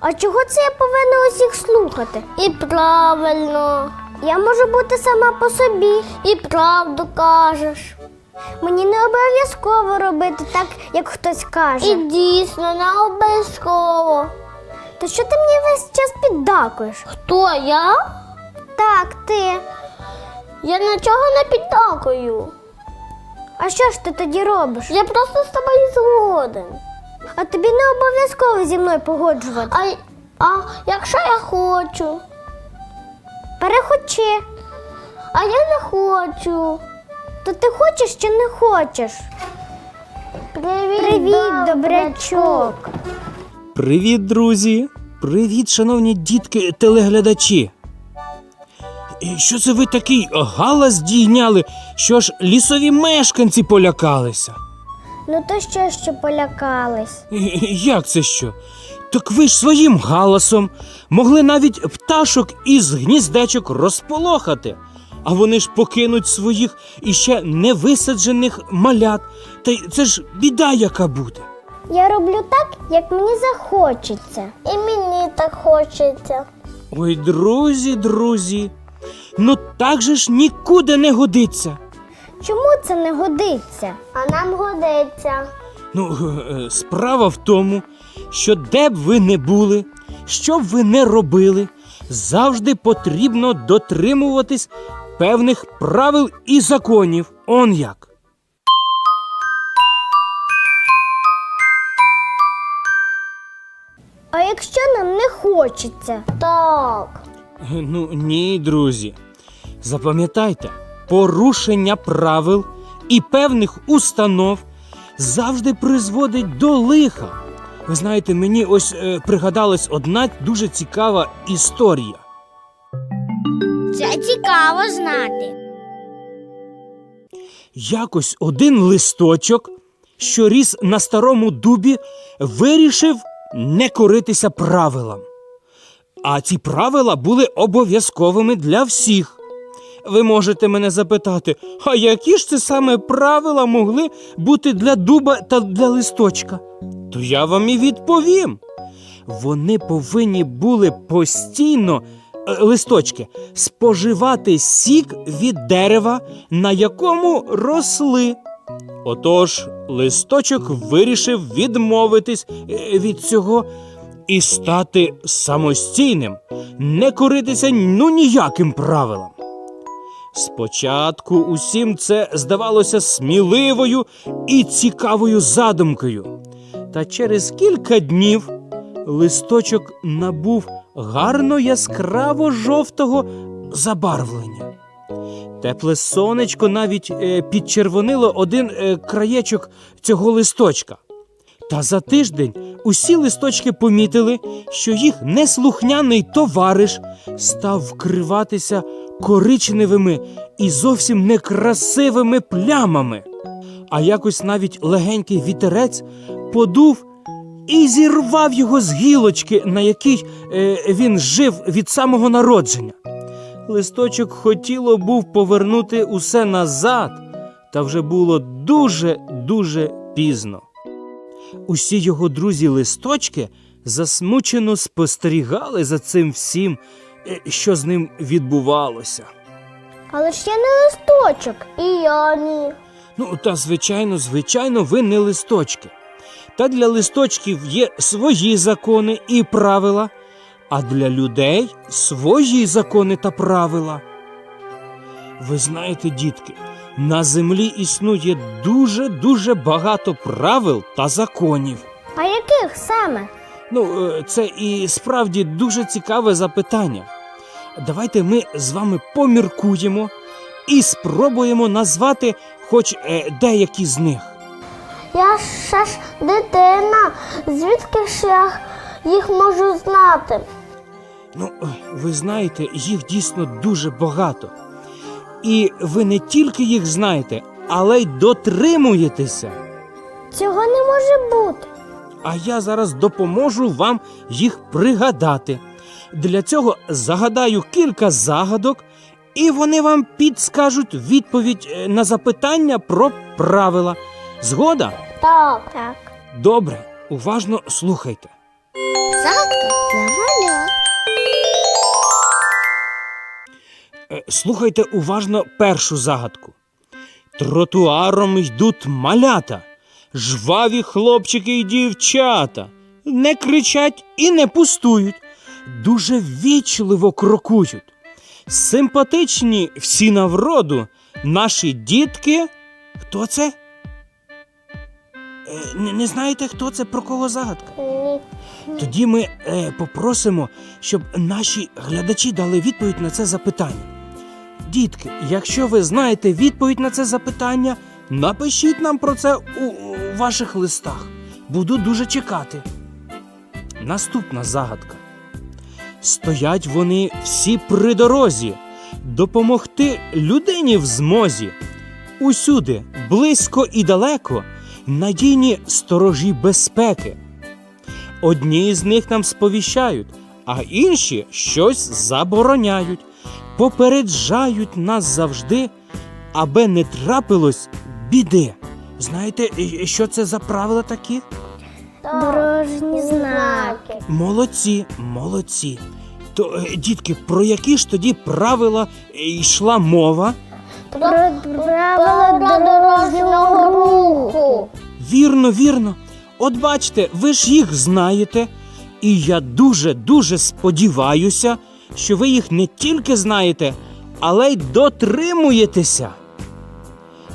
А чого це я повинна усіх слухати? І правильно, Я можу бути сама по собі. і правду кажеш. Мені не обов'язково робити так, як хтось каже. І дійсно не обов'язково. То що ти мені весь час піддакуєш? Хто я? Так, ти. Я нічого не підтакую. А що ж ти тоді робиш? Я просто з тобою згоден. А тобі не обов'язково зі мною погоджувати. А, а якщо я хочу, Перехочи. а я не хочу. То ти хочеш чи не хочеш? Привіт, Привіт, добрячок. Привіт, друзі! Привіт, шановні дітки телеглядачі. І що це ви такий галас здійняли, що ж лісові мешканці полякалися? Ну то що, що полякались? Як це що? Так ви ж своїм галасом могли навіть пташок із гніздечок розполохати, а вони ж покинуть своїх іще невисаджених малят. Та й це ж біда, яка буде. Я роблю так, як мені захочеться. І мені так хочеться. Ой, друзі, друзі, ну так же ж нікуди не годиться. Чому це не годиться? А нам годиться. Ну, е, справа в тому, що де б ви не були, що б ви не робили, завжди потрібно дотримуватись певних правил і законів. Он як. А якщо нам не хочеться? Так. Е, Ну, ні, друзі. Запам'ятайте, порушення правил і певних установ завжди призводить до лиха. Ви знаєте, мені ось е, пригадалась одна дуже цікава історія. Це цікаво знати. Якось один листочок, що ріс на старому дубі, вирішив не коритися правилам. А ці правила були обов'язковими для всіх. Ви можете мене запитати, а які ж це саме правила могли бути для дуба та для листочка? То я вам і відповім. Вони повинні були постійно, е, листочки, споживати сік від дерева, на якому росли. Отож, листочок вирішив відмовитись е, від цього і стати самостійним, не коритися ну ніяким правилам. Спочатку усім це здавалося сміливою і цікавою задумкою. Та через кілька днів листочок набув гарно яскраво жовтого забарвлення. Тепле сонечко навіть е, підчервонило один е, краєчок цього листочка. Та за тиждень усі листочки помітили, що їх неслухняний товариш став вкриватися коричневими і зовсім некрасивими плямами. А якось навіть легенький вітерець подув і зірвав його з гілочки, на якій е, він жив від самого народження. Листочок хотіло був повернути усе назад, та вже було дуже дуже пізно. Усі його друзі листочки засмучено спостерігали за цим всім, що з ним відбувалося. Але ж я не листочок. І я ні. Ну, та звичайно, звичайно, ви не листочки. Та для листочків є свої закони і правила, а для людей свої закони та правила. Ви знаєте, дітки, на землі існує дуже-дуже багато правил та законів. А яких саме? Ну, е, це і справді дуже цікаве запитання. Давайте ми з вами поміркуємо і спробуємо назвати хоч е, деякі з них. Я ще ж дитина. Звідки ж я їх можу знати? Ну, ви знаєте, їх дійсно дуже багато. І ви не тільки їх знаєте, але й дотримуєтеся. Цього не може бути. А я зараз допоможу вам їх пригадати. Для цього загадаю кілька загадок, і вони вам підскажуть відповідь е, на запитання про правила. Згода? Так. Так. Добре, уважно слухайте. Загадка для. Е, слухайте уважно першу загадку. Тротуаром йдуть малята, жваві хлопчики і дівчата, не кричать і не пустують дуже ввічливо крокують. Симпатичні всі навроду, наші дітки. Хто це? Е, Не, не знаєте, хто це, про кого загадка? Тоді ми е, попросимо, щоб наші глядачі дали відповідь на це запитання. Дітки, якщо ви знаєте відповідь на це запитання, напишіть нам про це у, у ваших листах. Буду дуже чекати. Наступна загадка. Стоять вони всі при дорозі, допомогти людині в змозі. Усюди, близько і далеко, надійні сторожі безпеки. Одні з них нам сповіщають, а інші щось забороняють, попереджають нас завжди, аби не трапилось біди. Знаєте, що це за правила такі? Дорожні знаки. Молодці, молодці. То, е, дітки, про які ж тоді правила йшла мова? Про правила дорожнього руху. Вірно, вірно. От бачите, ви ж їх знаєте, і я дуже дуже сподіваюся, що ви їх не тільки знаєте, але й дотримуєтеся.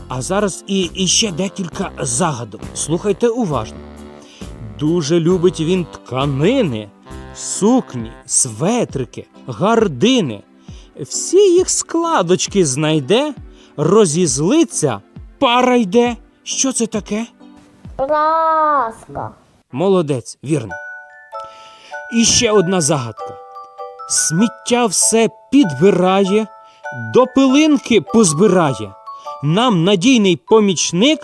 А зараз і, і ще декілька загадок. Слухайте уважно. Дуже любить він тканини, сукні, светрики, гардини. Всі їх складочки знайде, розізлиться, пара йде. Що це таке? Праска. Молодець, вірно. І ще одна загадка. Сміття все підбирає, до пилинки позбирає. Нам надійний помічник,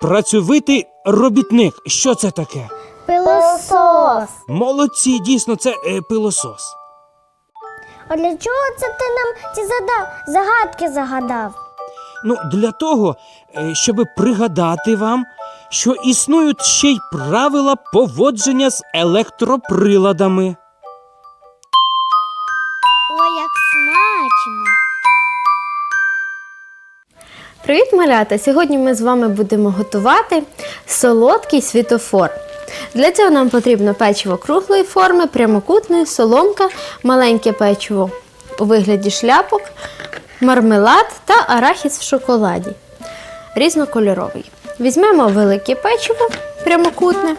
працьовитий робітник. Що це таке? Пилосос. Молодці, дійсно, це е, пилосос. А для чого це ти нам ці зада... загадки загадав? Ну, для того, е, щоб пригадати вам, що існують ще й правила поводження з електроприладами. Ой, як смачно. Привіт, малята! Сьогодні ми з вами будемо готувати солодкий світофор. Для цього нам потрібно печиво круглої форми, прямокутної, соломка, маленьке печиво у вигляді шляпок, мармелад та арахіс в шоколаді. Різнокольоровий. Візьмемо велике печиво прямокутне.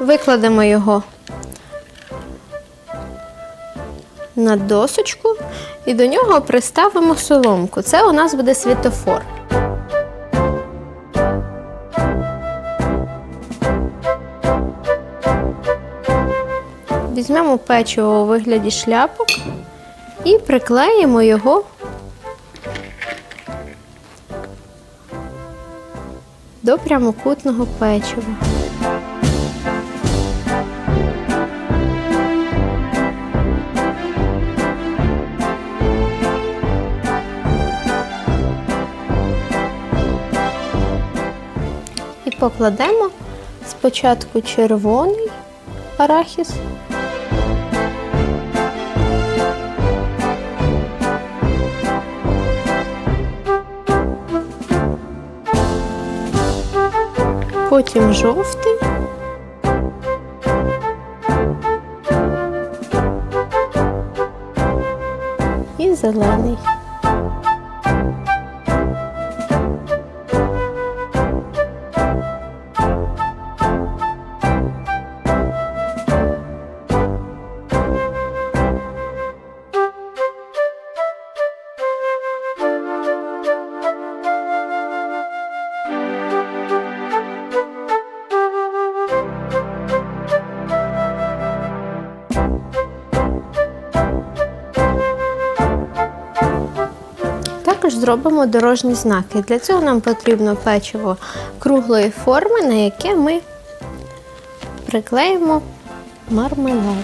Викладемо його на досочку і до нього приставимо соломку. Це у нас буде світофор. Візьмемо печиво у вигляді шляпок і приклеїмо його до прямокутного печива. Покладемо спочатку червоний арахіс. Потім жовтий. І зелений. Зробимо дорожні знаки. Для цього нам потрібно печиво круглої форми, на яке ми приклеїмо мармелад.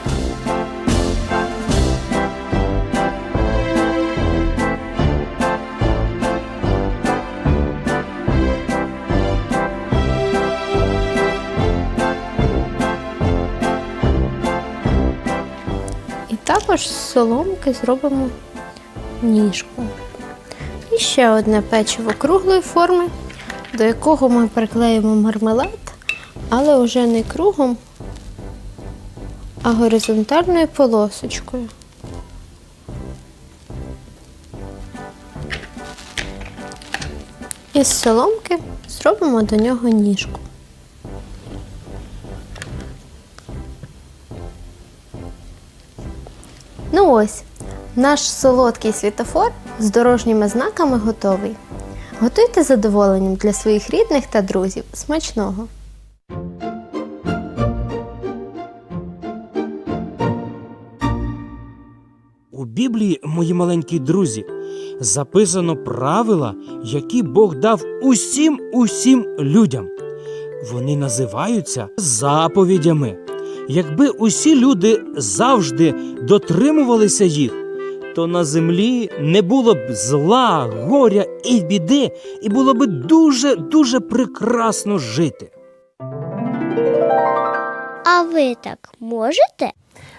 також з соломки зробимо ніжку. Ще одне печиво круглої форми, до якого ми приклеїмо мармелад, але вже не кругом, а горизонтальною полосочкою. Із соломки зробимо до нього ніжку. Ну ось, наш солодкий світофор з дорожніми знаками готовий. Готуйте задоволенням для своїх рідних та друзів. Смачного! У Біблії, мої маленькі друзі, записано правила, які Бог дав усім усім людям. Вони називаються заповідями. Якби усі люди завжди дотримувалися їх, то на землі не було б зла, горя і біди, і було б дуже дуже прекрасно жити. А ви так можете?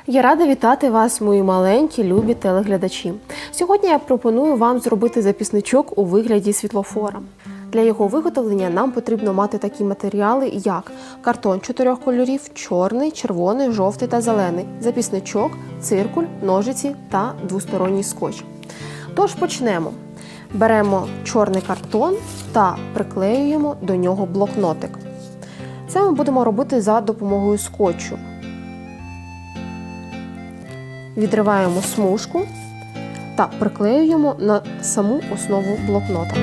Я рада вітати вас, мої маленькі, любі телеглядачі. Сьогодні я пропоную вам зробити записничок у вигляді світлофора. Для його виготовлення нам потрібно мати такі матеріали, як картон чотирьох кольорів: чорний, червоний, жовтий та зелений, записничок, циркуль, ножиці та двосторонній скотч. Тож почнемо. Беремо чорний картон та приклеюємо до нього блокнотик. Це ми будемо робити за допомогою скотчу. Відриваємо смужку та приклеюємо на саму основу блокнота.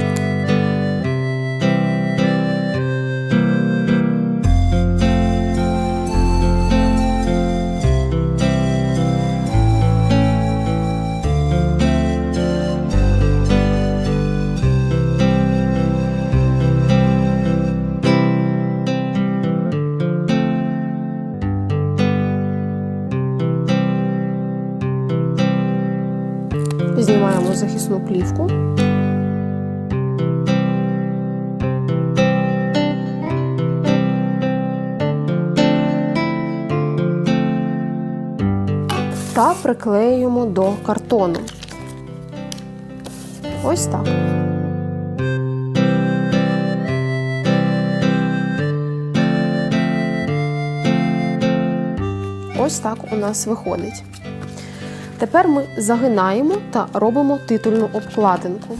Знімаємо плівку. Та приклеюємо до картону. Ось так. Ось так у нас виходить. Тепер ми загинаємо та робимо титульну обкладинку.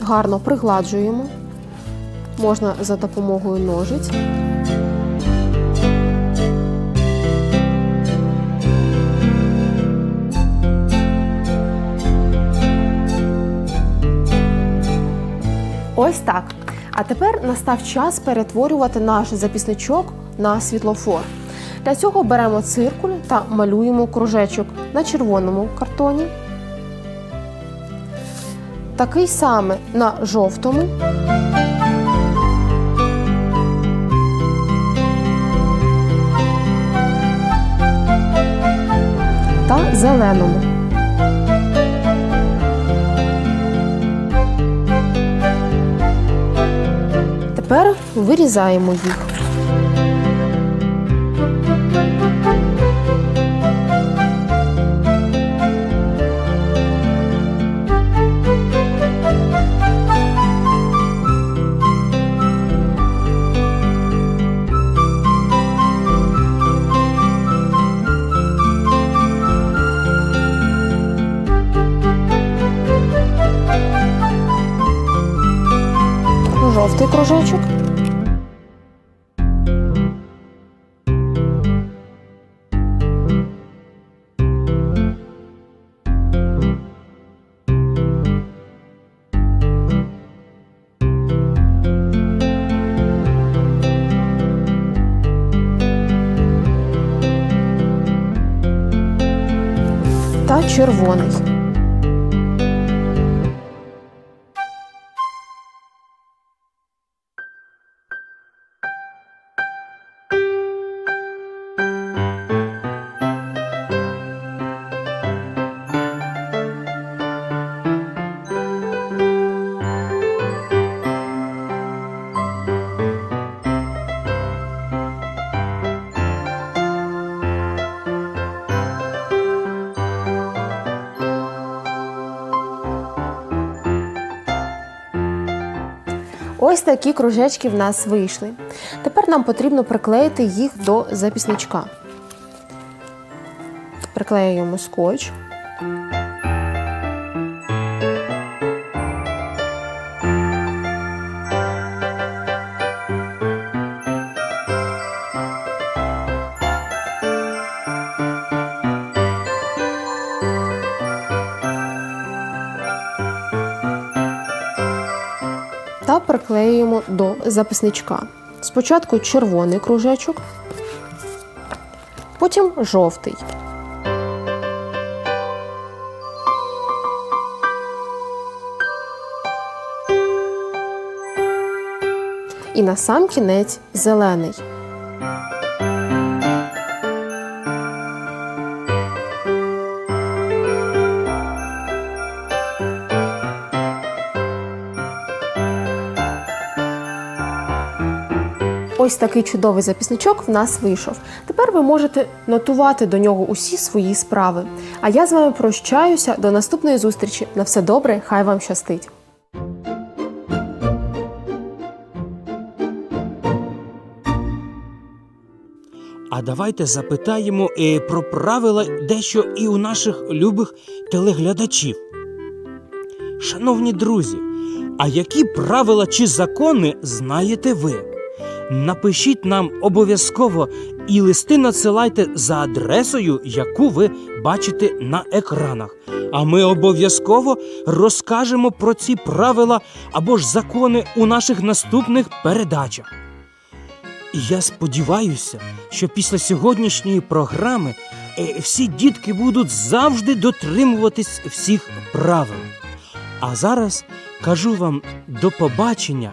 Гарно пригладжуємо. Можна за допомогою ножиць. Ось так. А тепер настав час перетворювати наш записничок на світлофор. Для цього беремо циркуль та малюємо кружечок на червоному картоні. Такий саме на жовтому. Та зеленому. Тепер вирізаємо їх. Жовтий кружечок. Та червоний. Ось такі кружечки в нас вийшли. Тепер нам потрібно приклеїти їх до запісничка. Приклеюємо скотч. Та приклеюємо до записничка. Спочатку червоний кружечок, потім жовтий. І на сам кінець зелений. Ось такий чудовий записничок в нас вийшов. Тепер ви можете нотувати до нього усі свої справи. А я з вами прощаюся до наступної зустрічі. На все добре, хай вам щастить! А давайте запитаємо е, про правила дещо і у наших любих телеглядачів. Шановні друзі, а які правила чи закони знаєте ви? Напишіть нам обов'язково і листи надсилайте за адресою, яку ви бачите на екранах. А ми обов'язково розкажемо про ці правила або ж закони у наших наступних передачах. І я сподіваюся, що після сьогоднішньої програми е, всі дітки будуть завжди дотримуватись всіх правил. А зараз кажу вам до побачення,